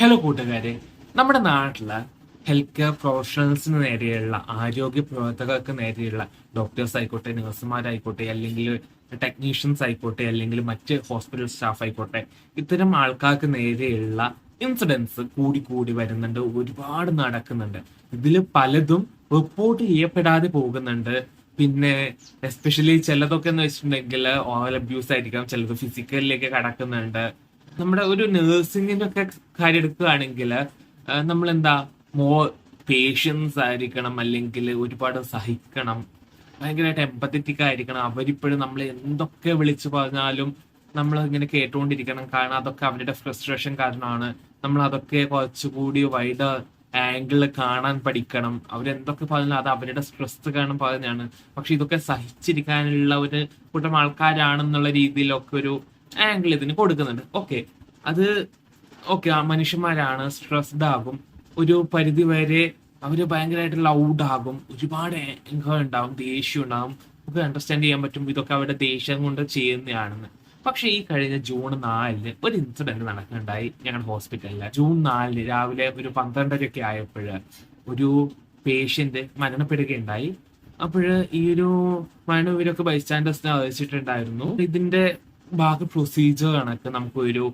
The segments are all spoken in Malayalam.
ഹലോ കൂട്ടുകാരെ. നമ്മുടെ നാട്ടിൽ ഹെൽത്ത് കെയർ പ്രൊഫഷണൽസിന് നേരെയുള്ള ആരോഗ്യ പ്രവർത്തകർക്ക് നേരെയുള്ള ഡോക്ടേഴ്സ് ആയിക്കോട്ടെ നഴ്സുമാരായിക്കോട്ടെ അല്ലെങ്കിൽ ടെക്നീഷ്യൻസ് ആയിക്കോട്ടെ അല്ലെങ്കിൽ മറ്റ് ഹോസ്പിറ്റൽ സ്റ്റാഫ് ആയിക്കോട്ടെ ഇത്തരം ആൾക്കാർക്ക് നേരെയുള്ള ഇൻസിഡൻസ് കൂടി കൂടി വരുന്നുണ്ട് ഒരുപാട് നടക്കുന്നുണ്ട്. ഇതിൽ പലതും റിപ്പോർട്ട് ചെയ്യപ്പെടാതെ പോകുന്നുണ്ട്. പിന്നെ എസ്പെഷ്യലി ചിലതൊക്കെ എന്ന് വെച്ചിട്ടുണ്ടെങ്കിൽ ഓവൽ അബ്യൂസ് ആയിരിക്കാം ചിലത് ഫിസിക്കലിലേക്ക് കടക്കുന്നുണ്ട്. നമ്മുടെ ഒരു നഴ്സിംഗിന്റെ ഒക്കെ കാര്യം എടുക്കുകയാണെങ്കിൽ നമ്മൾ എന്താ മോ പേഷ്യൻസ് ആയിരിക്കണം അല്ലെങ്കിൽ ഒരുപാട് സഹിക്കണം ഭയങ്കരമായിട്ട് എമ്പത്തറ്റിക് ആയിരിക്കണം. അവരിപ്പോഴും നമ്മൾ എന്തൊക്കെ വിളിച്ചു പറഞ്ഞാലും നമ്മൾ ഇങ്ങനെ കേട്ടുകൊണ്ടിരിക്കണം. കാരണം അതൊക്കെ അവരുടെ ഫ്രസ്ട്രേഷൻ കാരണമാണ്. നമ്മൾ അതൊക്കെ കുറച്ചുകൂടി വൈഡ് ആംഗിളിൽ കാണാൻ പഠിക്കണം. അവരെന്തൊക്കെ പറഞ്ഞാലും അത് അവരുടെ സ്ട്രെസ് കാരണം പറഞ്ഞാണ്. പക്ഷെ ഇതൊക്കെ സഹിച്ചിരിക്കാനുള്ള ഒരു കൂട്ടം ആൾക്കാരാണെന്നുള്ള രീതിയിലൊക്കെ ഒരു ആംഗിൾ ഇതിന് കൊടുക്കുന്നുണ്ട്. ഓക്കെ അത് ഓക്കെ ആ മനുഷ്യന്മാരാണ് സ്ട്രെസ്ഡ് ആകും. ഒരു പരിധി വരെ അവർ ഭയങ്കരമായിട്ട് ലൗഡ് ആകും. ഒരുപാട് ഉണ്ടാവും ദേഷ്യം ഉണ്ടാവും. നമുക്ക് അണ്ടർസ്റ്റാൻഡ് ചെയ്യാൻ പറ്റും ഇതൊക്കെ അവരുടെ ദേഷ്യം കൊണ്ട് ചെയ്യുന്നതാണെന്ന്. പക്ഷെ ഈ കഴിഞ്ഞ ജൂൺ നാലിന് ഒരു ഇൻസിഡന്റ് നടക്കുന്നുണ്ടായി ഞങ്ങളുടെ ഹോസ്പിറ്റലിൽ ജൂൺ നാലിന് രാവിലെ ഒരു പന്ത്രണ്ടരയൊക്കെ ആയപ്പോഴ് ഒരു പേഷ്യന്റ് മരണപ്പെടുകയുണ്ടായി. അപ്പോഴ് ഈ ഒരു മരണം ഇവരൊക്കെ ബൈസ്റ്റാൻഡേഴ്സിനെ അറിയിച്ചിട്ടുണ്ടായിരുന്നു. ഇതിന്റെ ബാക്കി പ്രൊസീജിയർ കണക്ക് നമുക്കൊരു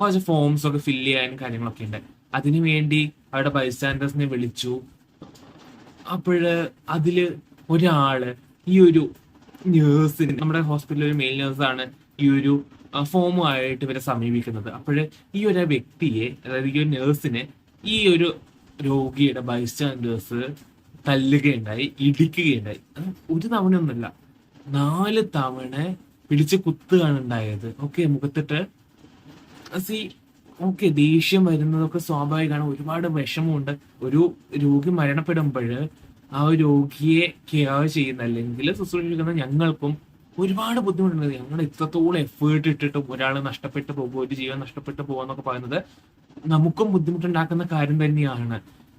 കുറച്ച് ഫോംസ് ഒക്കെ ഫില്ല് ചെയ്യാനും കാര്യങ്ങളൊക്കെ ഉണ്ട്. അതിനു വേണ്ടി അവിടെ ബൈസ്റ്റാൻഡേഴ്സിനെ വിളിച്ചു. അപ്പോഴ് അതിൽ ഒരാൾ ഈ ഒരു നേഴ്സിന് നമ്മുടെ ഹോസ്പിറ്റലിൽ ഒരു മെയിൽ നേഴ്സാണ് ഈ ഒരു ഫോമുമായിട്ട് ഇവരെ സമീപിക്കുന്നത്. അപ്പോഴ് ഈ ഒരു വ്യക്തിയെ അതായത് ഈ ഒരു നേഴ്സിനെ ഈ ഒരു രോഗിയുടെ ബൈസ്റ്റാൻഡേഴ്സ് തല്ലുകയുണ്ടായി ഇടിക്കുകയുണ്ടായി. ഒരു തവണ ഒന്നുമില്ല നാല് തവണ പിടിച്ച് കുത്തുകയാണ് ഉണ്ടായത്. ഓക്കെ മുഖത്തിട്ട്. സി ഓക്കെ ദേഷ്യം വരുന്നതൊക്കെ സ്വാഭാവികമാണ്. ഒരുപാട് വിഷമമുണ്ട്. ഒരു രോഗി മരണപ്പെടുമ്പോൾ ആ രോഗിയെ കെയർ ചെയ്യുന്ന അല്ലെങ്കിൽ ശുശ്രൂഷിക്കുന്ന ഞങ്ങൾക്കും ഒരുപാട് ബുദ്ധിമുട്ടുണ്ട്. ഞങ്ങൾ ഇത്രത്തോളം എഫേർട്ട് ഇട്ടിട്ട് ഒരാൾ നഷ്ടപ്പെട്ടു പോകും ഒരു ജീവൻ നഷ്ടപ്പെട്ടു പോകുന്നൊക്കെ പറയുന്നത് നമുക്കും ബുദ്ധിമുട്ടുണ്ടാക്കുന്ന കാര്യം തന്നെയാണ്.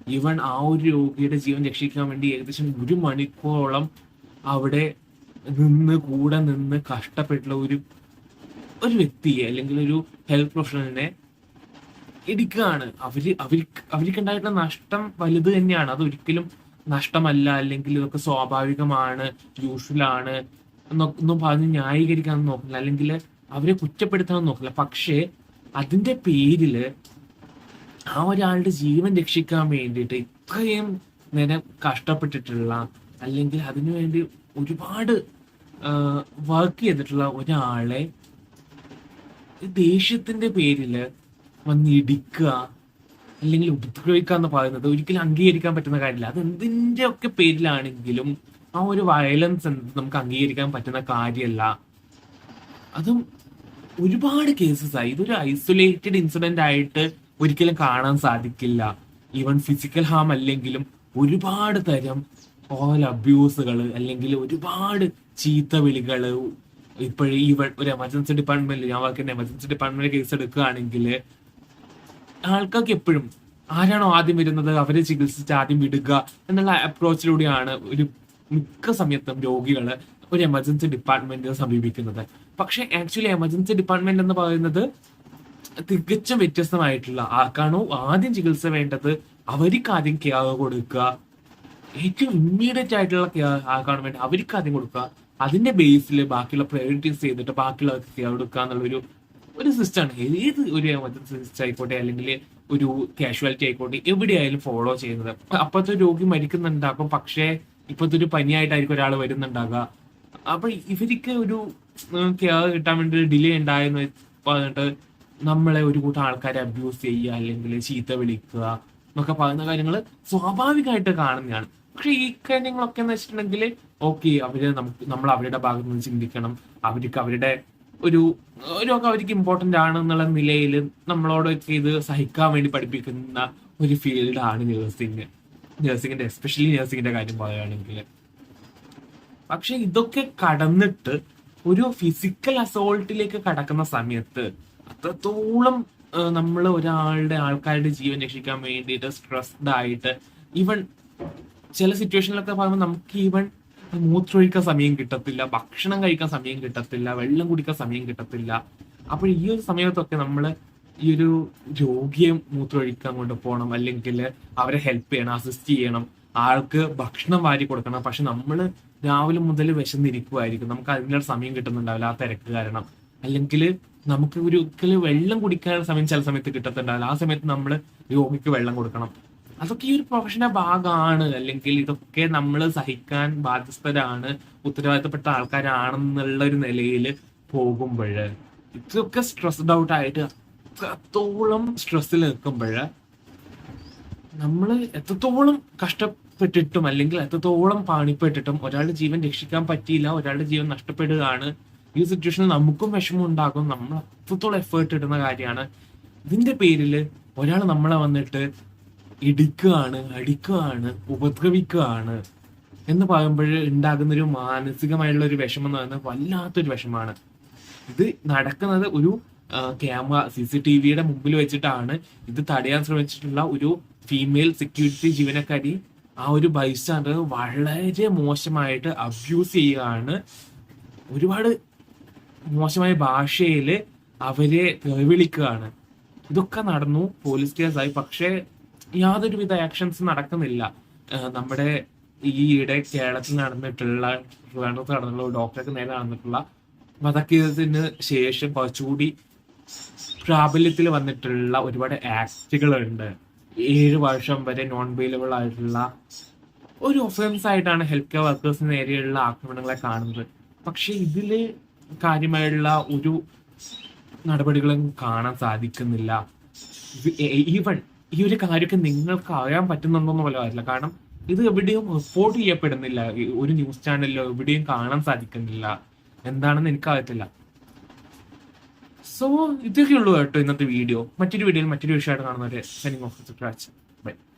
ഈവൻ ആ ഒരു രോഗിയുടെ ജീവൻ രക്ഷിക്കാൻ വേണ്ടി ഏകദേശം ഒരു മണിക്കൂറോളം അവിടെ നിന്ന് കൂടെ നിന്ന് കഷ്ടപ്പെട്ടുള്ള ഒരു ഒരു വ്യക്തിയെ അല്ലെങ്കിൽ ഒരു ഹെൽത്ത് പ്രൊഫഷണലിനെ ഇടിക്കുകയാണ്. അവർ അവർക്ക് അവർക്കുണ്ടായിട്ടുള്ള നഷ്ടം വലുത് തന്നെയാണ്. അതൊരിക്കലും നഷ്ടമല്ല. അല്ലെങ്കിൽ ഇതൊക്കെ സ്വാഭാവികമാണ് യൂഷ്വലാണ് എന്നൊന്നും പറഞ്ഞ് ന്യായീകരിക്കാൻ നോക്കില്ല അല്ലെങ്കിൽ അവരെ കുറ്റപ്പെടുത്താൻ നോക്കില്ല പക്ഷേ അതിന്റെ പേരിൽ ആ ഒരാളുടെ ജീവൻ രക്ഷിക്കാൻ വേണ്ടിയിട്ട് ഇത്രയും നേരം കഷ്ടപ്പെട്ടിട്ടുള്ള അല്ലെങ്കിൽ അതിനുവേണ്ടി ഒരുപാട് വർക്ക് ചെയ്തിട്ടുള്ള ഒരാളെ ദേഷ്യത്തിന്റെ പേരിൽ വന്ന് ഇടിക്കുക അല്ലെങ്കിൽ ഉപദ്രവിക്കുക എന്ന് പറയുന്നത് ഒരിക്കലും അംഗീകരിക്കാൻ പറ്റുന്ന കാര്യമില്ല. അത് എന്തിന്റെ ഒക്കെ പേരിലാണെങ്കിലും ആ ഒരു വയലൻസ് എന്നത് നമുക്ക് അംഗീകരിക്കാൻ പറ്റുന്ന കാര്യമല്ല. അതും ഒരുപാട് കേസസ് ആയി ഇതൊരു ഐസൊലേറ്റഡ് ഇൻസിഡന്റ് ആയിട്ട് ഒരിക്കലും കാണാൻ സാധിക്കില്ല. ഈവൻ ഫിസിക്കൽ ഹാം അല്ലെങ്കിലും ഒരുപാട് തരം ഓൾ അബ്യൂസുകൾ അല്ലെങ്കിൽ ഒരുപാട് ചീത്ത വിളികൾ ഇപ്പോഴും ഈ ഒരു എമർജൻസി ഡിപ്പാർട്ട്മെന്റിൽ ഞാൻ വർക്കുന്ന എമർജൻസി ഡിപ്പാർട്ട്മെന്റ് കേസ് എടുക്കുകയാണെങ്കിൽ ആൾക്കാർക്ക് എപ്പോഴും ആരാണോ ആദ്യം വരുന്നത് അവരെ ചികിത്സിച്ച് ആദ്യം വിടുക എന്നുള്ള അപ്രോച്ചിലൂടെയാണ് ഒരു മിക്ക സമയത്തും രോഗികൾ ഒരു എമർജൻസി ഡിപ്പാർട്ട്മെന്റിനെ സമീപിക്കുന്നത്. പക്ഷെ ആക്ച്വലി എമർജൻസി ഡിപ്പാർട്ട്മെന്റ് എന്ന് പറയുന്നത് തികച്ചും വ്യത്യസ്തമായിട്ടുള്ള ആർക്കാണോ ആദ്യം ചികിത്സ വേണ്ടത് അവർക്ക് ആദ്യം കെയർ കൊടുക്കുക. ഏറ്റവും ഇമ്മീഡിയറ്റ് ആയിട്ടുള്ള ആക്കാൻ വേണ്ടി അവർക്ക് ആദ്യം കൊടുക്കുക. അതിന്റെ ബേസിൽ ബാക്കിയുള്ള പ്രയോറിറ്റീസ് ചെയ്തിട്ട് ബാക്കിയുള്ളവർക്ക് കെയർ കൊടുക്കുക എന്നുള്ളൊരു ഒരു സിസ്റ്റമാണ് ഏത് ഒരു സിസ്റ്റം ആയിക്കോട്ടെ അല്ലെങ്കിൽ ഒരു കാഷ്വാലിറ്റി ആയിക്കോട്ടെ എവിടെയായാലും ഫോളോ ചെയ്യുന്നത്. അപ്പോഴത്തെ രോഗി മരിക്കുന്നുണ്ടാകും പക്ഷേ ഇപ്പോഴത്തെ ഒരു പനിയായിട്ടായിരിക്കും ഒരാൾ വരുന്നുണ്ടാകുക അപ്പൊ ഇവർക്ക് ഒരു കെയർ കിട്ടാൻ വേണ്ടി ഒരു ഡിലേ ഉണ്ടായെന്ന് പറഞ്ഞിട്ട് നമ്മളെ ഒരു കൂട്ടം ആൾക്കാരെ അബ്യൂസ് ചെയ്യുക അല്ലെങ്കിൽ ചീത്ത വിളിക്കുക എന്നൊക്കെ പറയുന്ന കാര്യങ്ങൾ സ്വാഭാവികമായിട്ട് കാണുന്നതാണ്. പക്ഷെ ഈ കാര്യങ്ങളൊക്കെ എന്ന് വെച്ചിട്ടുണ്ടെങ്കിൽ ഓക്കെ അവർ നമുക്ക് നമ്മൾ അവരുടെ ഭാഗത്ത് നിന്ന് ചിന്തിക്കണം. അവർക്ക് അവരുടെ ഒരു ഓരോക്കെ അവർക്ക് ഇമ്പോർട്ടന്റ് ആണ് എന്നുള്ള നിലയിൽ നമ്മളോടൊക്കെ ഇത് സഹിക്കാൻ വേണ്ടി പഠിപ്പിക്കുന്ന ഒരു ഫീൽഡാണ് നഴ്സിംഗ് നഴ്സിംഗിന്റെ എസ്പെഷ്യലി നഴ്സിംഗിന്റെ കാര്യം പറയുകയാണെങ്കിൽ. പക്ഷെ ഇതൊക്കെ കടന്നിട്ട് ഒരു ഫിസിക്കൽ അസോൾട്ടിലേക്ക് കടക്കുന്ന സമയത്ത് അത്രത്തോളം നമ്മൾ ഒരാളുടെ ആൾക്കാരുടെ ജീവൻ രക്ഷിക്കാൻ വേണ്ടിയിട്ട് സ്ട്രെസ്ഡ് ആയിട്ട് ഈവൻ ചില സിറ്റുവേഷനിലൊക്കെ പറയുമ്പോൾ നമുക്ക് ഈവൻ മൂത്രമൊഴിക്കാൻ സമയം കിട്ടത്തില്ല ഭക്ഷണം കഴിക്കാൻ സമയം കിട്ടത്തില്ല വെള്ളം കുടിക്കാൻ സമയം കിട്ടത്തില്ല. അപ്പോൾ ഈ ഒരു സമയത്തൊക്കെ നമ്മൾ ഈ ഒരു രോഗിയെ മൂത്രമൊഴിക്കാൻ കൊണ്ടുപോകണം അല്ലെങ്കിൽ അവരെ ഹെൽപ്പ് ചെയ്യണം അസിസ്റ്റ് ചെയ്യണം. ആൾക്ക് ഭക്ഷണം വാരി കൊടുക്കണം. പക്ഷെ നമ്മൾ രാവിലെ മുതൽ വിശന്നിരിക്കുമായിരിക്കും നമുക്ക് അതിനുള്ള സമയം കിട്ടുന്നുണ്ടാവില്ല ആ തിരക്ക് കാരണം. അല്ലെങ്കിൽ നമുക്ക് ഒരു വെള്ളം കുടിക്കാൻ സമയം ചില സമയത്ത് കിട്ടത്തുണ്ടാവില്ല ആ സമയത്ത് നമ്മൾ രോഗിക്ക് വെള്ളം കൊടുക്കണം. അതൊക്കെ ഈ ഒരു പ്രൊഫഷന്റെ ഭാഗമാണ്. അല്ലെങ്കിൽ ഇതൊക്കെ നമ്മൾ സഹിക്കാൻ ബാധ്യസ്ഥരാണ് ഉത്തരവാദിത്തപ്പെട്ട ആൾക്കാരാണെന്നുള്ള ഒരു നിലയിൽ പോകുമ്പോൾ ഇതൊക്കെ സ്ട്രെസ്ഡ് ഔട്ട് ആയിട്ട് അത്രത്തോളം സ്ട്രെസ്സിൽ നിൽക്കുമ്പോൾ നമ്മൾ എത്രത്തോളം കഷ്ടപ്പെട്ടിട്ടും അല്ലെങ്കിൽ എത്രത്തോളം പാണിപ്പെട്ടിട്ടും ഒരാളുടെ ജീവൻ രക്ഷിക്കാൻ പറ്റിയില്ല ഒരാളുടെ ജീവൻ നഷ്ടപ്പെടുകയാണ് ഈ സിറ്റുവേഷനിൽ നമുക്കും വിഷമം ഉണ്ടാകും നമ്മൾ അത്രത്തോളം എഫേർട്ട് ഇടുന്ന കാര്യമാണ്. ഇതിന്റെ പേരിൽ ഒരാൾ നമ്മളെ വന്നിട്ട് ഇടിക്കുകയാണ് അടിക്കുകയാണ് ഉപദ്രവിക്കുകയാണ് എന്ന് പറയുമ്പോൾ ഉണ്ടാകുന്ന ഒരു മാനസികമായുള്ള ഒരു വിഷമം എന്ന് പറയുന്നത് വല്ലാത്തൊരു വിഷമാണ് ഇത് നടക്കുന്നത് ഒരു ക്യാമറ സി സി ടി വിയുടെ മുമ്പിൽ വെച്ചിട്ടാണ്. ഇത് തടയാൻ ശ്രമിച്ചിട്ടുള്ള ഒരു ഫീമെയിൽ സെക്യൂരിറ്റി ജീവനക്കാരി ആ ഒരു ബൈസ്റ്റാൻഡർ വളരെ മോശമായിട്ട് അബ്യൂസ് ചെയ്യുകയാണ്. ഒരുപാട് മോശമായ ഭാഷയിൽ അവരെ വിളിക്കുകയാണ് ഇതൊക്കെ നടന്നു പോലീസ് കേസായി പക്ഷേ യാതൊരുവിധ ആക്ഷൻസ് നടക്കുന്നില്ല. നമ്മുടെ ഈയിടെ കേരളത്തിൽ നടന്നിട്ടുള്ള ട്രിവാൻഡ്രത്ത് നടന്നുള്ള ഡോക്ടർക്ക് നേരെ നടന്നിട്ടുള്ള വധക്കേസത്തിന് ശേഷം കുറച്ചുകൂടി പ്രാബല്യത്തിൽ വന്നിട്ടുള്ള ഒരുപാട് ആക്ടുകളുണ്ട് ഏഴ് വർഷം വരെ നോൺ ബെയിലബിൾ ആയിട്ടുള്ള ഒരു ഒഫൻസ് ആയിട്ടാണ് ഹെൽത്ത് കെയർ വർക്കേഴ്സിന് നേരെയുള്ള ആക്രമണങ്ങളെ കാണുന്നത്. പക്ഷെ ഇതിൽ കാര്യമായുള്ള ഒരു നടപടികളും കാണാൻ സാധിക്കുന്നില്ല. ഈവൺ ഈ ഒരു കാര്യമൊക്കെ നിങ്ങൾക്ക് അറിയാൻ പറ്റുന്നുണ്ടോന്ന് പോലും അറിയില്ല. കാരണം ഇത് എവിടെയും റിപ്പോർട്ട് ചെയ്യപ്പെടുന്നില്ല. ഒരു ന്യൂസ് ചാനലിലോ എവിടെയും കാണാൻ സാധിക്കുന്നില്ല. എന്താണെന്ന് എനിക്കറിയത്തില്ല. സോ ഇതൊക്കെയുള്ളൂ കേട്ടോ ഇന്നത്തെ വീഡിയോ മറ്റൊരു വീഡിയോയിൽ മറ്റൊരു വിഷയമായിട്ട് കാണുന്നവരെ സെനിങ് ഓഫ്